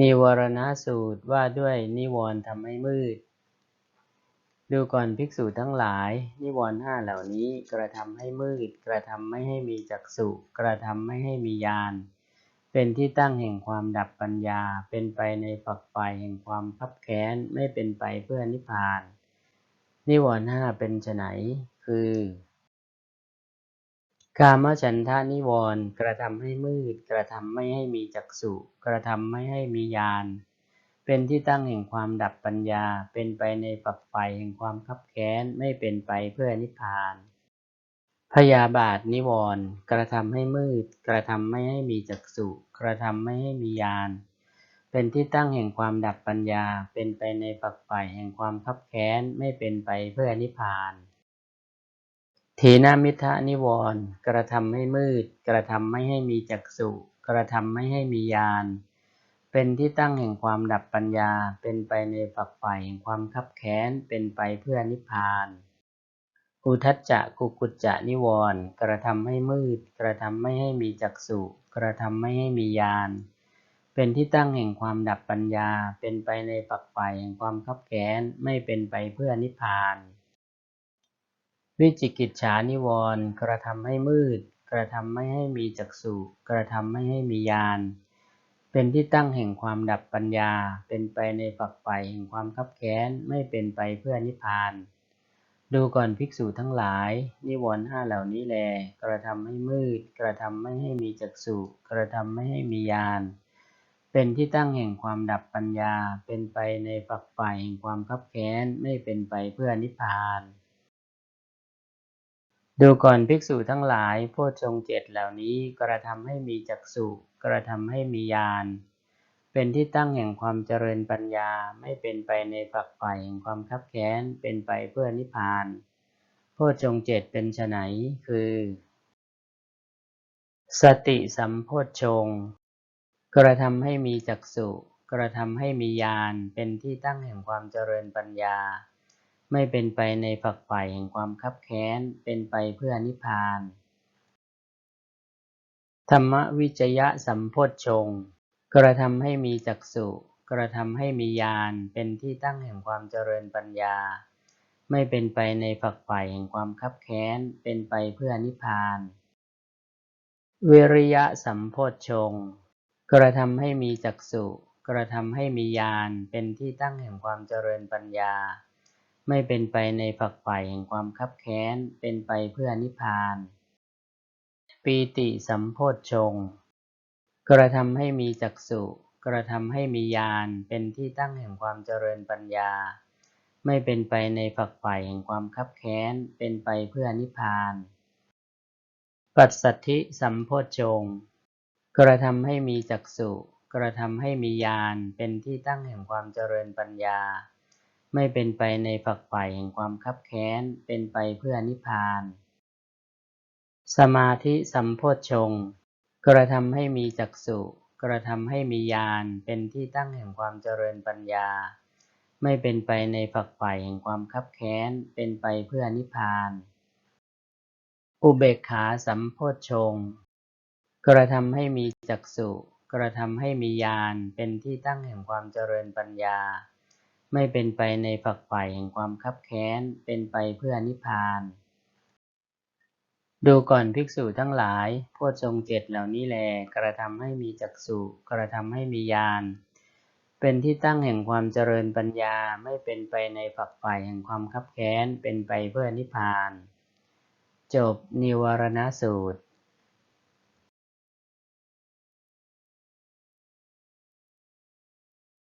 นิวรณสูตรว่าด้วยนิวรณ์ทำให้มืด ดูก่อนภิกษุทั้งหลาย นิวรณ์ห้าเหล่านี้กระทำให้มืด กระทำไม่ให้มีจักษุกระทำไม่ให้มีญาณเป็นที่ตั้งแห่งความดับปัญญา เป็นไปในฝักใฝ่แห่งความคับแค้น ไม่เป็นไปเพื่อนิพพาน นิวรณ์ห้าเป็นไฉนคือ กามฉันทานิวรณ์กระทำให้มืด กระทำไม่ให้มีจักษุ กระทำไม่ให้มีญาณเป็นที่ตั้งแห่งความดับปัญญา เป็นไปในฝักใฝ่แห่งความคับแค้น ไม่เป็นไปเพื่อนิพพาน พยาบาทนิวรณ์กระทำให้มืด กระทำไม่ให้มีจักษุ กระทำไม่ให้มีญาณเป็นที่ตั้งแห่งความดับปัญญา เป็นไปในฝักใฝ่แห่งความคับแค้น ไม่เป็นไปเพื่อนิพพาน ถีนามิทะนิวรณ์กระทำให้มืด กระทำไม่ให้มีจักษุกระทำไม่ให้มีญาณเป็นที่ตั้งแห่งความดับปัญญา เป็นไปในฝักใฝ่แห่งความคับแค้น เป็นไปเพื่อนิพพาน อุทัจจะกุกุจจะนิวรณ์กระทำให้มืด กระทำไม่ให้มีจักษุกระทำไม่ให้มีญาณเป็นที่ตั้งแห่งความดับปัญญา เป็นไปในฝักใฝ่แห่งความคับแค้น ไม่เป็นไปเพื่อนิพพาน วิจิกิจฉานิวรณ์กระทำให้มืด กระทำไม่ให้มีจักษุกระทำไม่ให้มีญาณเป็นที่ตั้งแห่งความดับปัญญา เป็นไปในฝักใฝ่แห่งความคับแค้น ไม่เป็นไปเพื่อนิพพาน ดูก่อนภิกษุทั้งหลาย นิวรณ์ห้าเหล่านี้แล กระทำให้มืด กระทำไม่ให้มีจักษุกระทำไม่ให้มีญาณเป็นที่ตั้งแห่งความดับปัญญา เป็นไปในฝักใฝ่แห่งความคับแค้น ไม่เป็นไปเพื่อนิพพาน ดูก่อนภิกษุทั้งหลายโพชฌงเจ็ดเหล่านี้กระทำให้มีจักษุกระทำให้มีญาณเป็นที่ตั้งแห่งความเจริญปัญญาไม่เป็นไปในฝักใฝ่แห่งความคับแค้นเป็นไปเพื่อนิพพาน โพชฌงเจ็ดเป็นไฉนคือ สติสัมโพชฌงกระทำให้มีจักษุกระทำให้มีญาณเป็นที่ตั้งแห่งความเจริญปัญญา ไม่เป็นไปในฝักใฝ่แห่งความคับแค้น เป็นไปเพื่อนิพพาน ธรรมวิจยะสัมโพชฌงค์กระทำให้มีจักษุกระทำให้มีญาณเป็นที่ตั้งแห่งความเจริญปัญญา ไม่เป็นไปในฝักใฝ่แห่งความคับแค้น เป็นไปเพื่อนิพพานวิริยะสัมโพชฌงค์กระทำให้มีจักษุกระทำให้มีญาณเป็นที่ตั้งแห่งความเจริญปัญญา ไม่เป็นไปในฝักใฝ่แห่งความคับแค้น เป็นไปเพื่อนิพพาน ปีติสัมโพชฌงกระทำให้มีจักษุกระทำให้มีญาณเป็นที่ตั้งแห่งความเจริญปัญญา ไม่เป็นไปในฝักใฝ่แห่งความคับแค้น เป็นไปเพื่อนิพพาน ปัสสัทธิสัมโพชฌงกระทำให้มีจักษุกระทำให้มีญาณเป็นที่ตั้งแห่งความเจริญปัญญา ไม่เป็นไปในฝักใฝ่แห่งความคับแค้น เป็นไปเพื่อนิพพาน สมาธิสัมโพชฌงค์กระทำให้มีจักษุกระทำให้มีญาณเป็นที่ตั้งแห่งความเจริญปัญญา ไม่เป็นไปในฝักใฝ่แห่งความคับแค้น เป็นไปเพื่อนิพพาน อุเบกขาสัมโพชฌงค์กระทำให้มีจักษุกระทำให้มีญาณเป็นที่ตั้งแห่งความเจริญปัญญา ไม่เป็นไปในฝักใฝ่แห่งความคับแค้น เป็นไปเพื่อนิพพาน ดูก่อนภิกษุทั้งหลายโพชฌงเจ็ดเหล่านี้แล กระทำให้มีจักษุ กระทำให้มีญาณ เป็นที่ตั้งแห่งความเจริญปัญญา ไม่เป็นไปในฝักใฝ่แห่งความคับแค้น เป็นไปเพื่อนิพพาน จบนิวรณสูตร